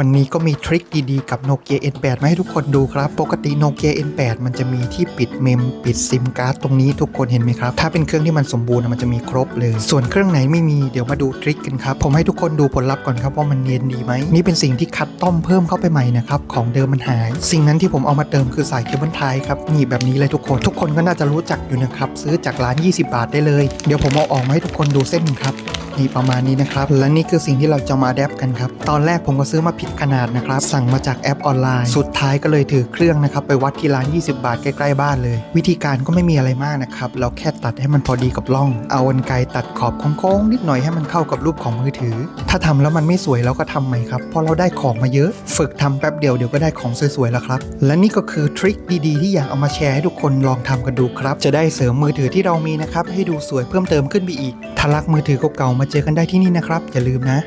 วันนี้ก็มีทริคดีๆกับ Nokia N8 มาให้ทุกคนดูครับ ปกติ Nokia N8 มันจะมีที่ปิดเมม ปิดซิมการ์ดตรงนี้ทุกคนเห็นไหมครับ ถ้าเป็นเครื่องที่มันสมบูรณ์อะมันจะมีครบเลย ส่วนเครื่องไหนไม่มีเดี๋ยวมาดูทริคกันครับ ผมให้ทุกคนดูผลลัพธ์ก่อนครับว่ามันเนียนดีไหม นี่เป็นสิ่งที่คัดต้อมเพิ่มเข้าไปใหม่นะครับ ของเดิมมันหาย สิ่งนั้นที่ผมเอามาเติมคือสายเคเบิลไทยครับนี่แบบนี้เลยทุกคน ทุกคนก็น่าจะรู้จักอยู่นะครับ ซื้อจากร้าน 20 บาทได้เลย เดี๋ยวผมเอาออกมาให้ทุกคนดูเส้นครับนี่ประมาณนี้นะครับ และนี่คือสิ่งที่เราจะมาแดปกันครับ ตอนแรกผมก็ซื้อมาผิดขนาดนะครับ สั่งมาจากแอปออนไลน์ สุดท้ายก็เลยถือเครื่องนะครับ ไปวัดที่ร้าน 20 บาทใกล้ๆบ้านเลย วิธีการก็ไม่มีอะไรมากนะครับ เราแค่ตัดให้มันพอดีกับร่อง เอากรรไกรตัดขอบโค้งๆนิดหน่อยให้มันเข้ากับรูปของมือถือ ถ้าทำแล้วมันไม่สวยเราก็ทำใหม่ครับเพราะเราได้ของมาเยอะ ฝึกทำแป๊บเดียวเดี๋ยวก็ได้ของสวยๆแล้วครับ และนี่ก็คือทริคดีๆ ที่อยากเอามาแชร์ให้ทุกคนลองทำกันดูครับ จะได้เสริมมือถือที่เรามีนะครับให้ดูสวยเพิ่มเติมขึ้นไปอีกถ้ารักมือถือเก่าๆมาเจอกันได้ที่นี่นะครับอย่าลืมนะ